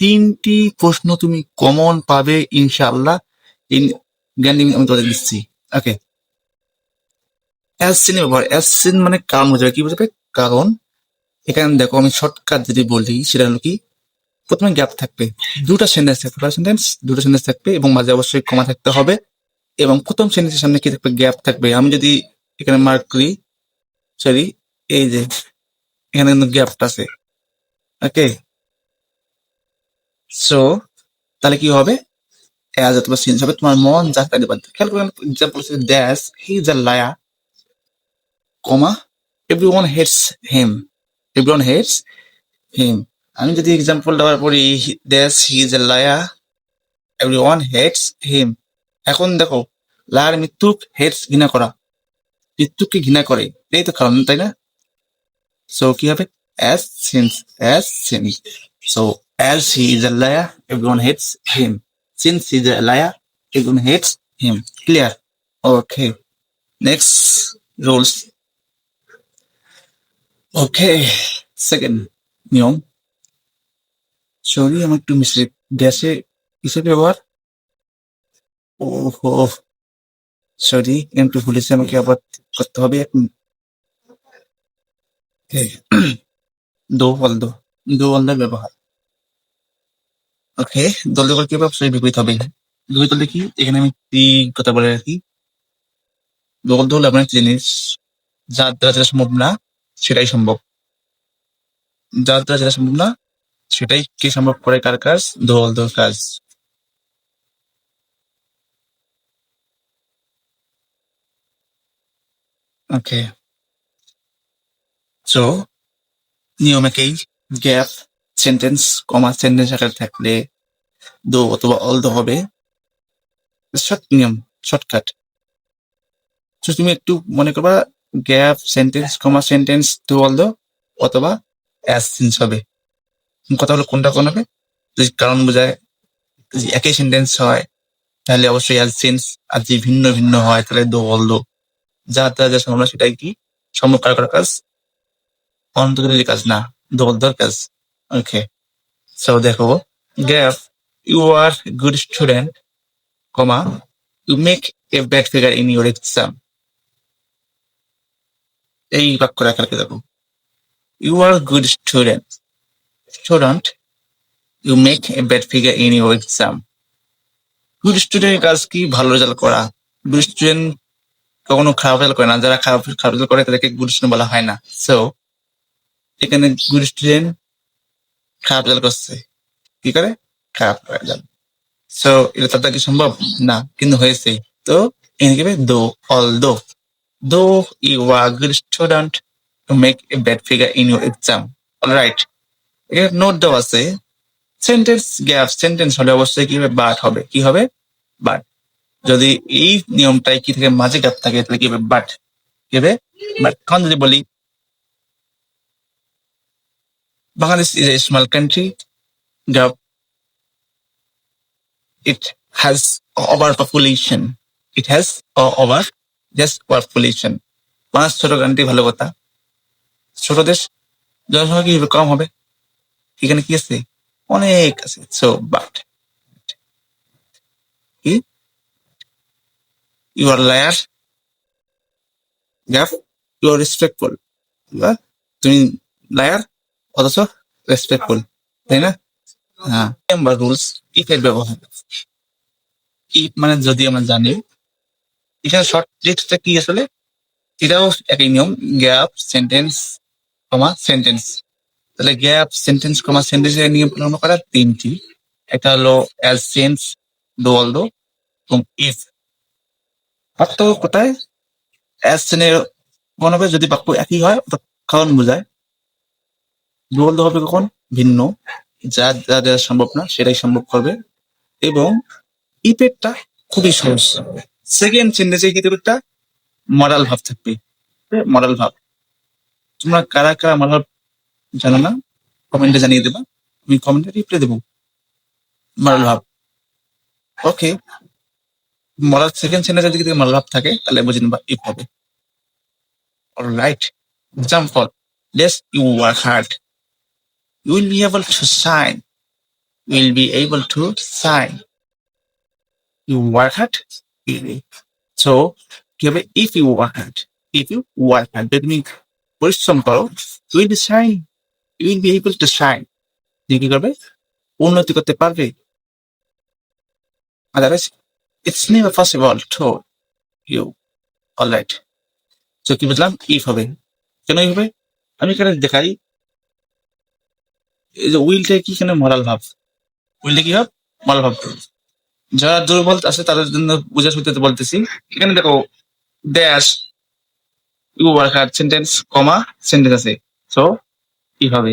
তিনটি প্রশ্ন তুমি কমন পাবে, ইনশাআল্লাহ। ইন জ্ঞান আমি তোমাদের দিচ্ছি। ওকে অ্যাসিন ব্যবহার। অ্যাসিন মানে কারণ বোঝাবে কি বোঝাবে কারণ এখানে দেখো আমি শর্টকাট যদি বলি, সেটা হলো কি? প্রথমে গ্যাপ থাকবে। দুটো সেন্টেন্স থাকবে। ফার্স্ট সেন্টেন্স দুটো সেন্টেন্স থাকবে এবং মাঝে অবশ্যই কমা থাকতে হবে। এবং প্রথম সেন্টেন্সের সামনে কি থাকবে? গ্যাপ থাকবে। আমি যদি এখানে মার্ক করি সরি এই যে, এখানে কিন্তু গ্যাপটা আছে। ওকে সো তাহলে কি হবে? অ্যাজ অথবা সিন্স হবে, তোমার মন যা তাই দেবে খেয়াল করে এক্সাম্পল হচ্ছে that's he is a liar comma everyone hates him everyone hates him আমি যদি এক্সাম্পল দেওয়ার পরে that's he is a liar everyone hates him এখন দেখো লায়ার মৃত্যুক হেটস ঘৃণা করা। মৃত্যুকে ঘৃণা করে। এই তো কারণ, তাই না? সো কি হবে? As since as since so as he is a liar everyone hates him since he is a liar everyone hates him clear okay next rules okay second নিয়ম সরি আমার একটু মিস্টেক ড্যাশে কিসের ব্যবহার ওহো সরি একটু ভুলেছি আমাকে আবার করতে হবে এক মিনিট Okay. দো বল দো দো বলদের ব্যবহার ওকে দল দল কি অবশ্যই বিপরীত হবে। বিপরীত হলে কি? এখানে আমি কি কথা বলে রাখি? দল দল এমন একটা জিনিস, যার দ্বারা যেটা সম্ভব না, সেটাই সম্ভব। যার দ্বারা যেটা সম্ভব না, সেটাই কি সম্ভব করে? কার কাজ? দোল দোল কাজ ওকে সো নিয়মেকেই গ্যাপ সেন্টেন্স কমা সেন্টেন্স আকারে থাকলে দো অথবা অল দো হবে। শর্ট নিয়ম শর্টকাট তো তুমি একটু মনে করবা gap sentence comma sentence though all though অথবা অ্যাস সিন্স হবে। কথা হলো কোনটা কোন হবে? যদি কারণ বোঝায়, যদি একই সেন্টেন্স হয়, তাহলে অবশ্যই অ্যাজ সিন্স আর যদি ভিন্ন ভিন্ন হয়, তাহলে দো অল দো যা যা যা সম্ভব সেটাই কি? সম্ভব কার কার কাজ, অন্তর্গত কাজ না দল দল ওকে সো দেখো gap you are good student comma you make a bad figure in your exam এই বাক্য রেখাকে দেখো you are good student student you make a bad figure in your exam good স্টুডেন্টের কাজ কি? ভালো রেজাল্ট করা। গুড স্টুডেন্ট কখনো খারাপ রেজাল্ট করে না। যারা খারাপ খারাপ রেজাল্ট করে তাদেরকে গুড স্টুডেন্ট বলা হয় না। সো এখানে গুড স্টুডেন্ট খারাপ রেজাল্ট করছে। কি করে? খারাপ রেজাল্ট সো এটা তাদের কি সম্ভব? না, কিন্তু হয়েছে। তো, এখানে though all though though you are good student to make a bad figure in your exam all right এখানে নোট দেওয়া আছে। সেন্টেন্স গ্যাপ সেন্টেন্স হলে অবশ্যই কি হবে? বাট হবে। কি হবে? বাট যদি এই নিয়মটাই কি থেকে? মাঝে গ্যাপ থাকে, তাহলে কি হবে? বাট কি হবে? বাট এখন যদি বলি Bangladesh is a small country. The, it has overpopulation. It has over just population. পাঁচ ছোট কান্ট্রি ভালো কথা ছোট দেশ জনসংখ্যা কি কম হবে এখানে কি আছে অনেক আছে সো বাট কি you are liar gap you are respectful তুমি লায়ার অথচ রেসপেক্টফুল তাই না? হ্যাঁ। নাম্বার রুলস ইফ ব্যবহার। ইফ মানে যদি আমরা জানি, এখানে শর্ট লিস্টটা কি আসলে? এটাও একই নিয়ম গ্যাপ সেন্টেন্স কমা সেন্টেন্স তাহলে গ্যাপ সেন্টেন্স কমা সেন্টেন্সের নিয়ম পালন করা তিনটি। একটা হলো অ্যাজ সেন্স দো অল দো এবং ইফ পার্থক্য কোথায়? অ্যাজ সেনের হবে যদি বাক্য একই হয় কারণ বোঝায় দুর্বল হবে কখন? ভিন্ন। যা যা যা সম্ভব না, সেটাই সম্ভব করবে এবং ইপেরটা খুবই সহজ সেকেন্ড সেন্টেন্সে একটা মরাল ভাব থাকবে। মরাল ভাব। তোমরা কারা কারা মরাল ভাব জানো না? কমেন্টে জানিয়ে দেবা। আমি কমেন্টে রিপ্লাই দেবো। মরাল ভাব। ওকে। মরাল সেকেন্ড সেন্টেন্সের দিকে মরাল ভাব থাকে, তাহলে বুঝে নেবা ইপ হবে। Right example less you work hard you will be able to shine. will be able to sign. You work hard, will be. So, কি হবে if you work hard, if you work hard, যদি তুমি পরিশ্রম করো, you will be shine. You will be able to shine. তুমি কি করবে? উন্নতি করতে পারবে। Otherwise, it's never possible to you. Alright. So, কি বুঝলাম? if হবে। কেন if হবে? আমি এখানে দেখাই এই যে উইলটা কি কেন মরাল ভাব? উইলটা কি ভাব? মরাল ভাব। যারা দুর্বল আছে তাদের জন্য বোঝা সুবিধাতে বলতেছি। এখানে দেখো dash you work hard sentence comma sentence আছে। সো কি হবে?